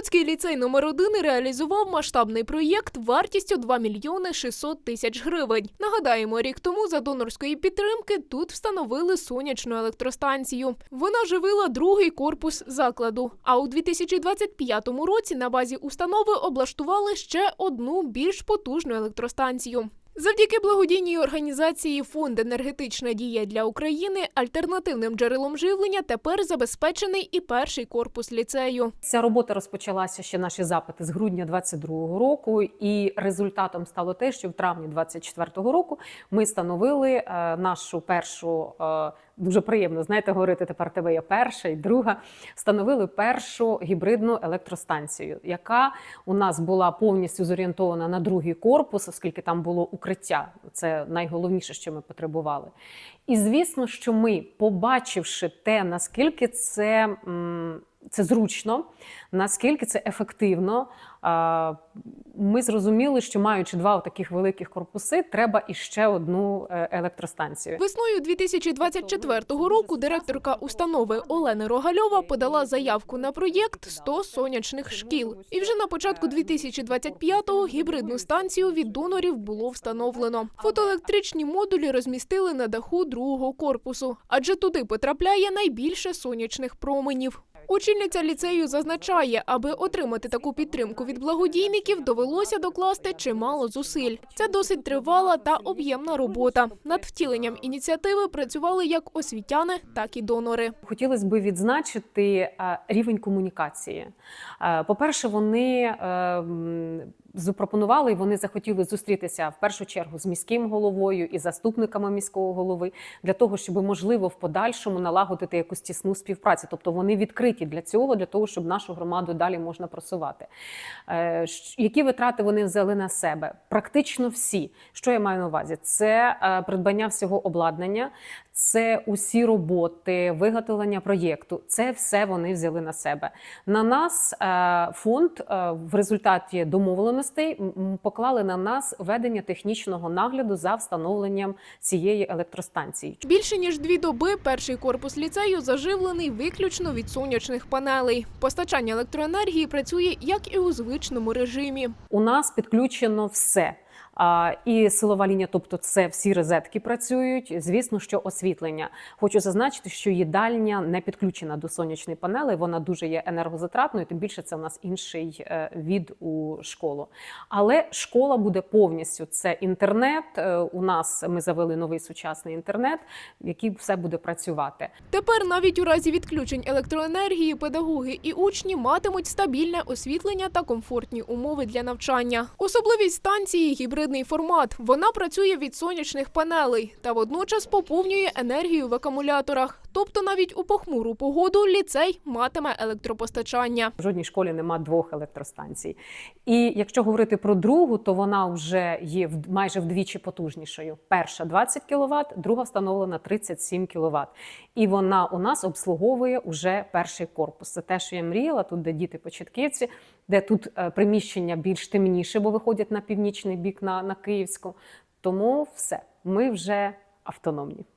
Луцький ліцей номер 1 реалізував масштабний проєкт вартістю 2 мільйони 600 тисяч гривень. Нагадаємо, рік тому за донорської підтримки тут встановили сонячну електростанцію. Вона живила другий корпус закладу. А у 2025 році на базі установи облаштували ще одну більш потужну електростанцію. Завдяки благодійній організації Фонд енергетична дія для України альтернативним джерелом живлення тепер забезпечений і перший корпус ліцею. Ця робота розпочалася ще наші запити з грудня 22-го року, і результатом стало те, що в травні 24-го року ми встановили е, нашу першу. е, Дуже приємно, знаєте, говорити тепер тебе є перша і друга. Встановили першу гібридну електростанцію, яка у нас була повністю зорієнтована на другий корпус, оскільки там було укриття. Це найголовніше, що ми потребували. І звісно, що ми, побачивши те, наскільки це, м, це зручно, наскільки це ефективно, ми зрозуміли, що маючи два таких великих корпуси, треба іще одну е, електростанцію. Весною 2024 року директорка установи Олена Рогальова подала заявку на проєкт «100 сонячних шкіл. І вже на початку 2025-го гібридну станцію від донорів було встановлено. Фотоелектричні модулі розмістили на даху другого корпусу, адже туди потрапляє найбільше сонячних променів. Очільниця ліцею зазначає, аби отримати таку підтримку від благодійників, довелося докласти чимало зусиль. Це досить тривала та об'ємна робота. Над втіленням ініціативи працювали як освітяни, так і донори. Хотілося б відзначити рівень комунікації. Е, По-перше, вони е, м, запропонували і вони захотіли зустрітися в першу чергу з міським головою і заступниками міського голови для того, щоб можливо в подальшому налагодити якусь тісну співпрацю. Тобто вони відкриті для цього, для того, щоб нашу громаду далі можна просувати. Е, Які витрати вони взяли на себе? Практично всі. Що я маю на увазі? Це е, придбання всього обладнання, це усі роботи, виготовлення проєкту. Це все вони взяли на себе. На нас е, фонд е, в результаті домовленостей поклали на нас ведення технічного нагляду за встановленням цієї електростанції. Більше ніж дві доби перший корпус ліцею заживлений виключно від сонячних панелей. Постачання електроенергії працює як і у звичному режимі. У нас підключено все. А, і силова лінія, тобто це всі розетки працюють. Звісно, що освітлення. Хочу зазначити, що їдальня не підключена до сонячної панели. Вона дуже є енергозатратною. Тим більше це у нас інший е, від у школу. Але школа буде повністю це інтернет. Е, У нас ми завели новий сучасний інтернет, який все буде працювати. Тепер навіть у разі відключень електроенергії педагоги і учні матимуть стабільне освітлення та комфортні умови для навчання. Особливість станції гібридний формат. Вона працює від сонячних панелей та водночас поповнює енергію в акумуляторах. Тобто навіть у похмуру погоду ліцей матиме електропостачання. В жодній школі нема двох електростанцій. І якщо говорити про другу, то вона вже є майже вдвічі потужнішою. Перша 20 кВт, друга встановлена 37 кВт. І вона у нас обслуговує уже перший корпус. Це те, що я мріяла, тут, де діти початківці, де тут е, приміщення більш темніше, бо виходять на північний бік на, на Київську. Тому все, ми вже автономні.